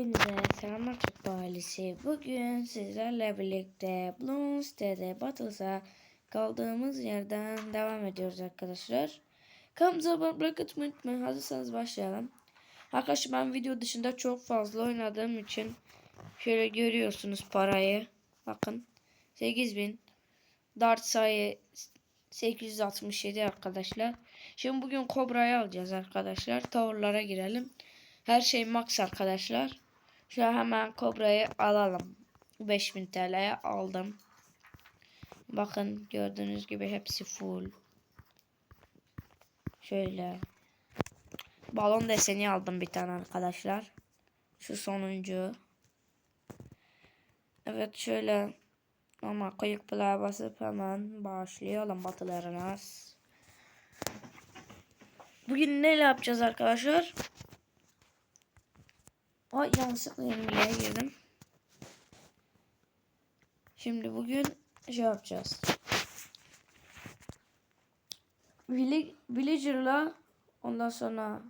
Hepinize selamlar Çocuk ailesi. Bugün sizlerle birlikte Bloomsday'de Battles'a kaldığımız yerden devam ediyoruz arkadaşlar. Kanalımıza abone olmayı unutmayın. Hazırsanız başlayalım. Arkadaşlar ben video dışında çok fazla oynadığım için şöyle görüyorsunuz parayı. Bakın 8000 Dart sayı 867 arkadaşlar. Şimdi bugün Kobra'yı alacağız arkadaşlar. Tavırlara girelim. Her şey max arkadaşlar. An hemen Kobra'yı alalım. 5000 TL'ye aldım. Bakın gördüğünüz gibi hepsi full. Şöyle. Balon deseni aldım bir tane arkadaşlar. Şu sonuncu. Evet şöyle. Ama kıyık plağa basıp hemen başlayalım batılarına. Bugün ne yapacağız arkadaşlar? Ay yanlışlıkla yenilgiye girdim. Şimdi bugün şey yapacağız. Villager'la ondan sonra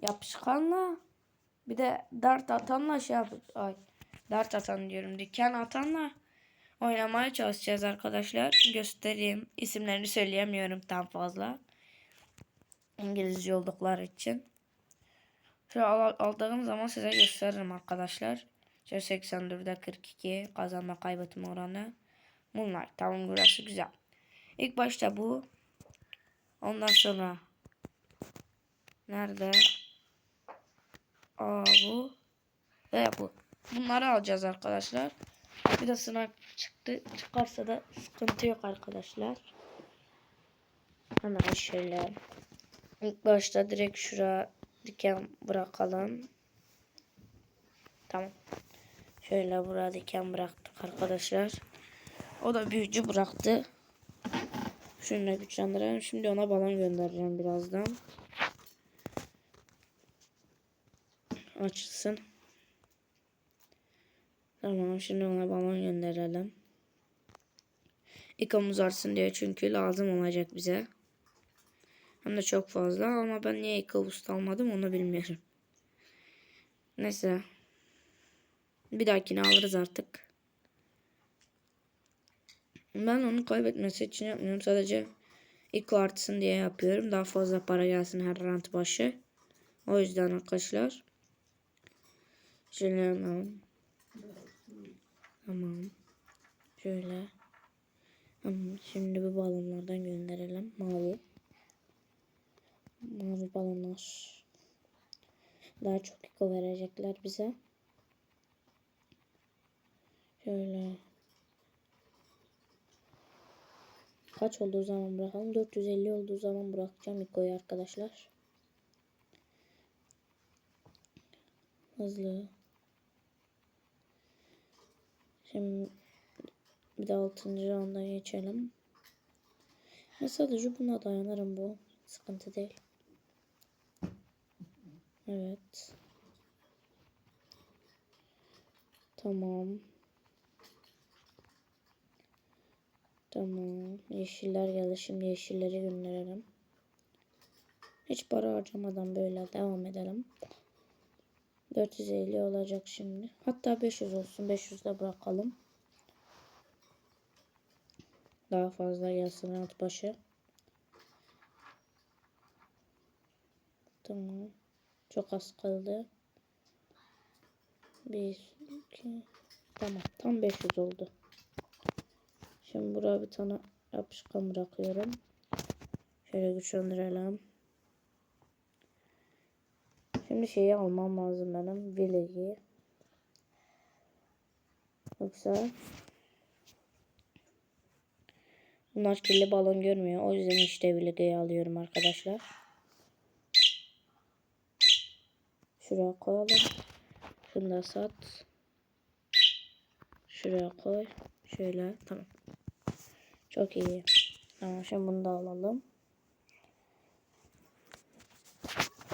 yapışkanla bir de dart atanla şey yap ay dart atan diyorum diken atanla oynamaya çalışacağız arkadaşlar. Göstereyim. İsimlerini söyleyemiyorum tam fazla. İngilizce oldukları için. Şöyle al- aldığım zaman size gösteririm arkadaşlar. Şöyle 84'de 42 kazanma kaybetme oranı. Bunlar tamam burası güzel. İlk başta bu. Ondan sonra nerede? Aa bu ve bu. Bunları alacağız arkadaşlar. Bir de sınav çıktı. Çıkarsa da sıkıntı yok arkadaşlar. Hemen şöyle. İlk başta direkt şuraya diken bırakalım. Tamam. Şöyle buraya diken bıraktık arkadaşlar. O da büyücü bıraktı. Şunu da güçlendirelim. Şimdi ona balon göndereceğim birazdan. Açılsın. Tamam şimdi ona balon gönderelim. İkomuz artsın diye çünkü lazım olacak bize. Hem de çok fazla ama ben niye Ekobust almadım onu bilmiyorum. Neyse. Bir dahakine alırız artık. Ben onu kaybetmesi için yapmıyorum. Sadece ilk artsın diye yapıyorum. Daha fazla para gelsin her rant başı. O yüzden arkadaşlar. Şöyle hemen. Tamam. Şöyle. Şimdi bu balonlardan gönderelim. Mavi. Mavi balonlar. Daha çok eko verecekler bize. Şöyle. Kaç olduğu zaman bırakalım? 450 olduğu zaman bırakacağım ikoyu arkadaşlar. Hızlı. Şimdi bir de 6. rounda geçelim. Ben sadece buna dayanırım bu. Sıkıntı değil. Evet. Tamam. Tamam. Yeşiller geldi. Şimdi yeşilleri gönderelim. Hiç para harcamadan böyle devam edelim. 450 olacak şimdi. Hatta 500 olsun. 500 de bırakalım. Daha fazla gelsin alt başı. Tamam. Çok az kaldı. 1, 2, tamam. Tam 500 oldu. Şimdi buraya bir tane yapışkan bırakıyorum. Şöyle güçlendirelim. Şimdi şeyi almam lazım benim. Village'i. Yoksa bunlar kirli balon görmüyor. O yüzden işte Village'i alıyorum arkadaşlar. Şuraya koyalım. Şunu da sat. Şuraya koy. Şöyle. Tamam. Çok iyi. Tamam şimdi bunu da alalım.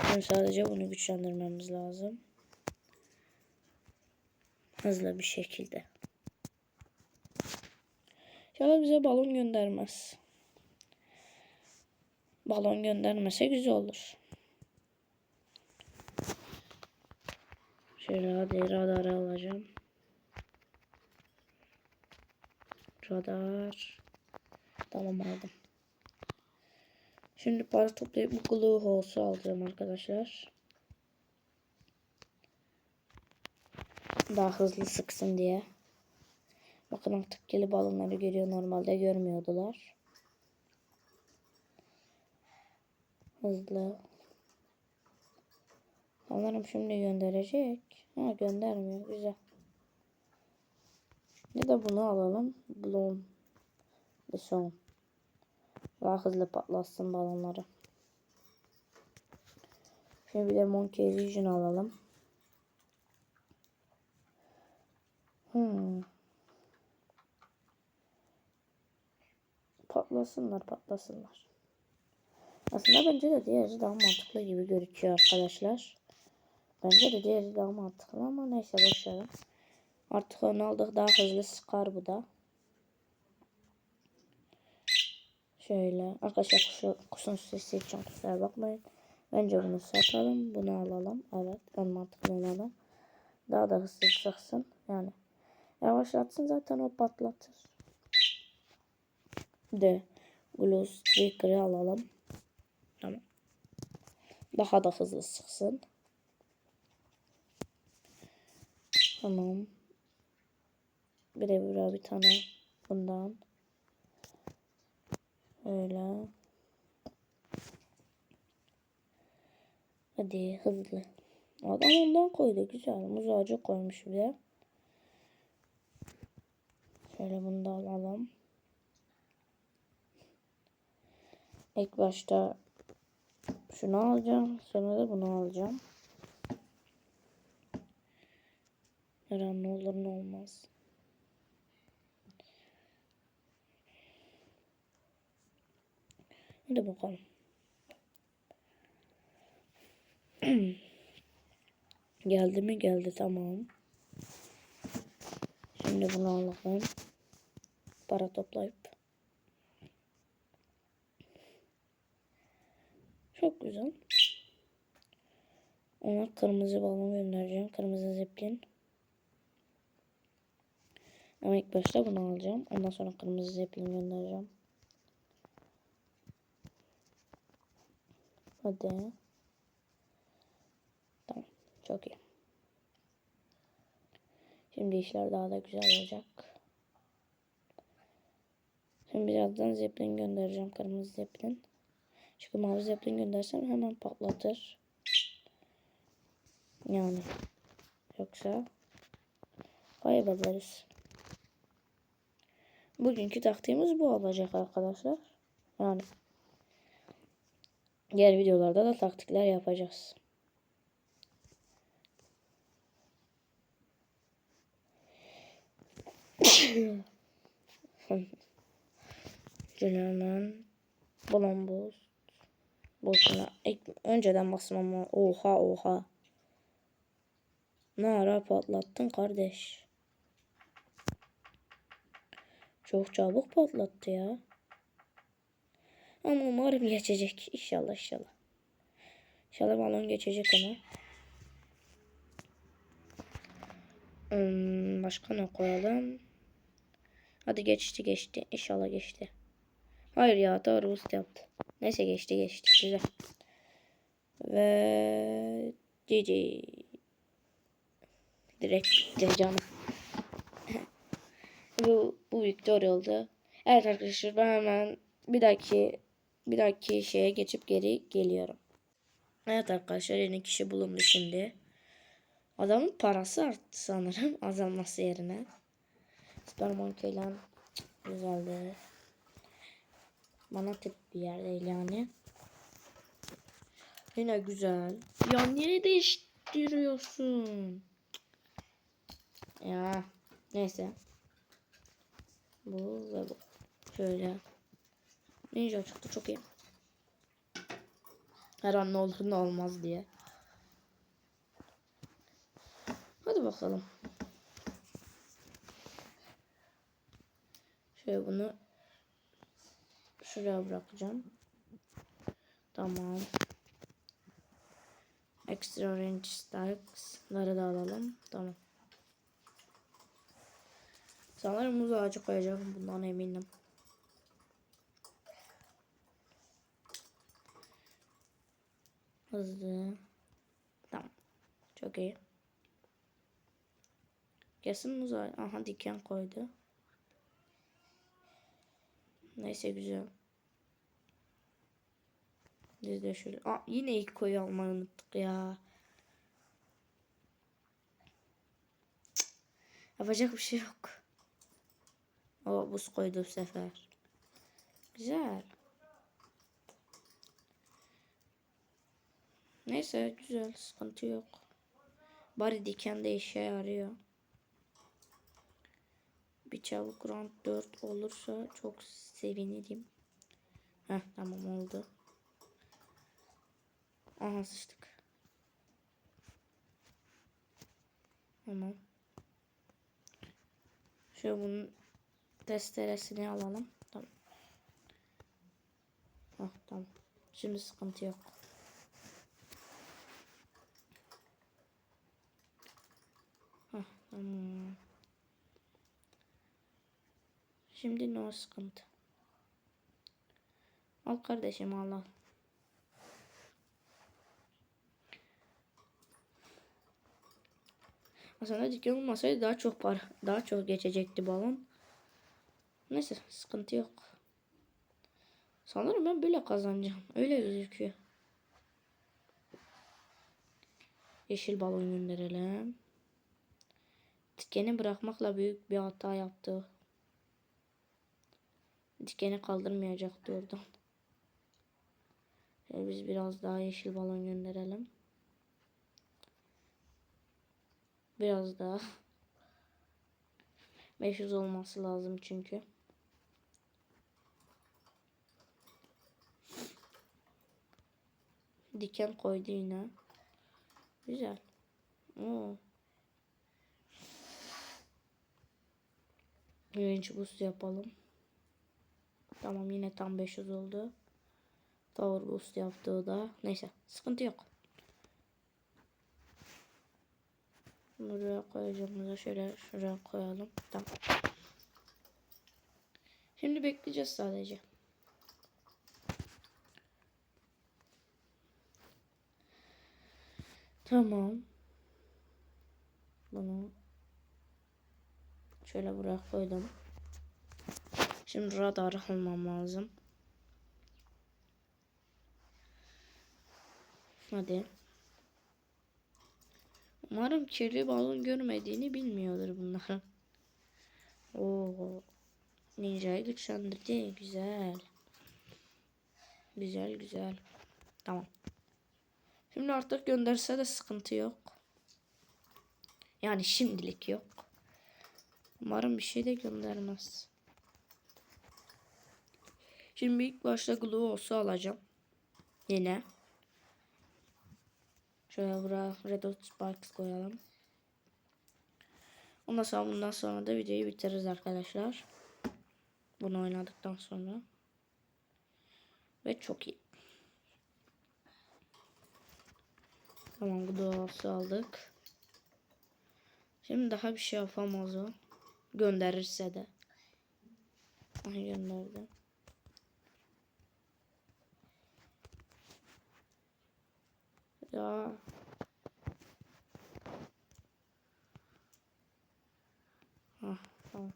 Şimdi sadece bunu güçlendirmemiz lazım. Hızlı bir şekilde. İnşallah bize balon göndermez. Balon göndermese güzel olur. Şöyle hadi radarı alacağım. Radar. Tamam aldım. Şimdi para toplayıp bu glue hole'su alacağım arkadaşlar. Daha hızlı sıksın diye. Bakın artık gelip balonları görüyor. Normalde görmüyordular. Hızlı. Sanırım şimdi gönderecek. Ha göndermiyor. Güzel. Bir de bunu alalım. Bloom. The son. Daha hızlı patlatsın balonları. Şimdi bir de Monkey Vision alalım. Hmm. Patlasınlar patlasınlar. Aslında bence de diğeri daha mantıklı gibi gözüküyor arkadaşlar. Bence de diğeri daha mantıklı ama neyse boşverin. Artık onu aldık daha hızlı sıkar bu da. Şöyle arkadaşlar kuşu, kuşun sesi için kusura bakmayın. Bence bunu satalım. Bunu alalım. Evet en mantıklı olalım. Daha da hızlı sıksın. Yani yavaşlatsın zaten o patlatır. De Glue Sticker'ı alalım. Tamam. Daha da hızlı sıksın. Tamam. Bir de buraya bir tane bundan. Öyle. Hadi hızlı. Adam ondan koydu. Güzel. Muz ağacı koymuş bir de. Şöyle bunu da alalım. İlk başta şunu alacağım. Sonra da bunu alacağım. Her an ne olur ne olmaz. Hadi bakalım. geldi mi geldi tamam. Şimdi bunu alalım. Para toplayıp. Çok güzel. Ona kırmızı balon göndereceğim. Kırmızı zeplin. Ama ilk başta bunu alacağım. Ondan sonra kırmızı zeplin göndereceğim. Hadi. Tamam. Çok iyi. Şimdi işler daha da güzel olacak. Şimdi birazdan zeplin göndereceğim. Kırmızı zeplin. Çünkü mavi zeplin göndersem hemen patlatır. Yani. Yoksa kaybederiz. Bugünkü taktiğimiz bu olacak arkadaşlar. Yani diğer videolarda da taktikler yapacağız. Hemen balon boz. Boşuna önceden basmam. Oha oha. Ne patlattın kardeş. Çok çabuk patlattı ya. Ama umarım geçecek. İnşallah inşallah. İnşallah balon geçecek ama. Hmm, başka ne koyalım? Hadi geçti geçti. İnşallah geçti. Hayır ya doğru usta yaptı. Neyse geçti geçti. Güzel. Ve GG. Direkt canım. bu, bu victory oldu. Evet arkadaşlar ben hemen bir dahaki bir dahaki şeye geçip geri geliyorum. Evet arkadaşlar yeni kişi bulundu şimdi. Adamın parası arttı sanırım azalması yerine. Süper Monkey ile güzeldi. Bana tip bir yer değil yani. Yine güzel. Ya niye değiştiriyorsun? Ya neyse. Bu ve bu. Şöyle. Ninja çıktı çok iyi. Her an ne olur ne olmaz diye. Hadi bakalım. Şöyle bunu şuraya bırakacağım. Tamam. Extra range stacks'ları da alalım. Tamam. Sanırım muz ağacı koyacağım. Bundan eminim. Hızlı. Tamam. Çok iyi. Kesin muz ağacı. Aha diken koydu. Neyse güzel. Biz de şöyle. Aa, yine ilk koyu almayı unuttuk ya. Cık. Yapacak bir şey yok. O buz koydu bu sefer. Güzel. Neyse güzel sıkıntı yok. Bari diken de işe yarıyor. Bir çabuk round 4 olursa çok sevinirim. Heh tamam oldu. Aha sıçtık. Tamam. Şöyle bunun testeresini alalım. Tamam. Ah tamam. Şimdi sıkıntı yok. Hah tamam. Şimdi ne o sıkıntı? Al kardeşim al al. Aslında diken olmasaydı daha çok para, daha çok geçecekti balon. Neyse sıkıntı yok. Sanırım ben böyle kazanacağım. Öyle gözüküyor. Yeşil balon gönderelim. Dikeni bırakmakla büyük bir hata yaptı. Dikeni kaldırmayacaktı oradan. Şöyle biz biraz daha yeşil balon gönderelim. Biraz daha. 500 olması lazım çünkü. Diken koydu yine. Güzel. Oo. Range boost yapalım. Tamam yine tam 500 oldu. Power boost yaptı o da. Neyse sıkıntı yok. Buraya koyacağımıza şöyle şuraya koyalım. Tamam. Şimdi bekleyeceğiz sadece. Tamam. Bunu şöyle buraya koydum. Şimdi radar almam lazım. Hadi. Umarım kirli balon görmediğini bilmiyordur bunlar. Oo. Ninja'yı güçlendirdi. Güzel. Güzel güzel. Tamam. Şimdi artık gönderse de sıkıntı yok. Yani şimdilik yok. Umarım bir şey de göndermez. Şimdi ilk başta Glowos'u alacağım. Yine. Şöyle buraya Red Hot Sparks koyalım. Ondan sonra bundan sonra da videoyu bitiririz arkadaşlar. Bunu oynadıktan sonra. Ve çok iyi. Tamam bu doğası aldık. Şimdi daha bir şey yapamaz o. Gönderirse de. Ay gönderdi. Ya. Ah, tamam.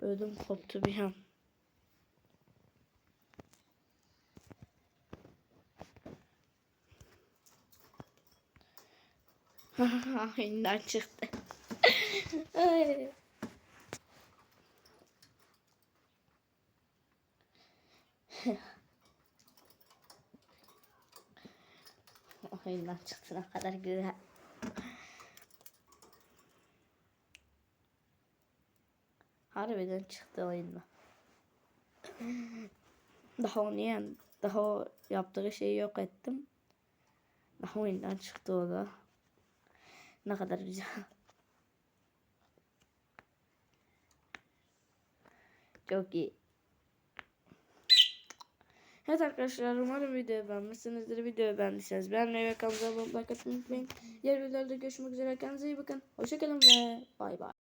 Ödüm koptu bir an. Oyundan çıktı. Oyundan çıktı ne kadar güzel. Harbiden çıktı oyundan. Daha onu yani daha o yaptığı şeyi yok ettim. Daha oyundan çıktı o da. Ne kadar güzel. Çok iyi. Evet arkadaşlar umarım videoyu beğenmişsinizdir. Videoyu beğendiyseniz beğenmeyi ve kanala abone olmayı unutmayın. Diğer videolarda görüşmek üzere. Kendinize iyi bakın. Hoşçakalın ve bay bay.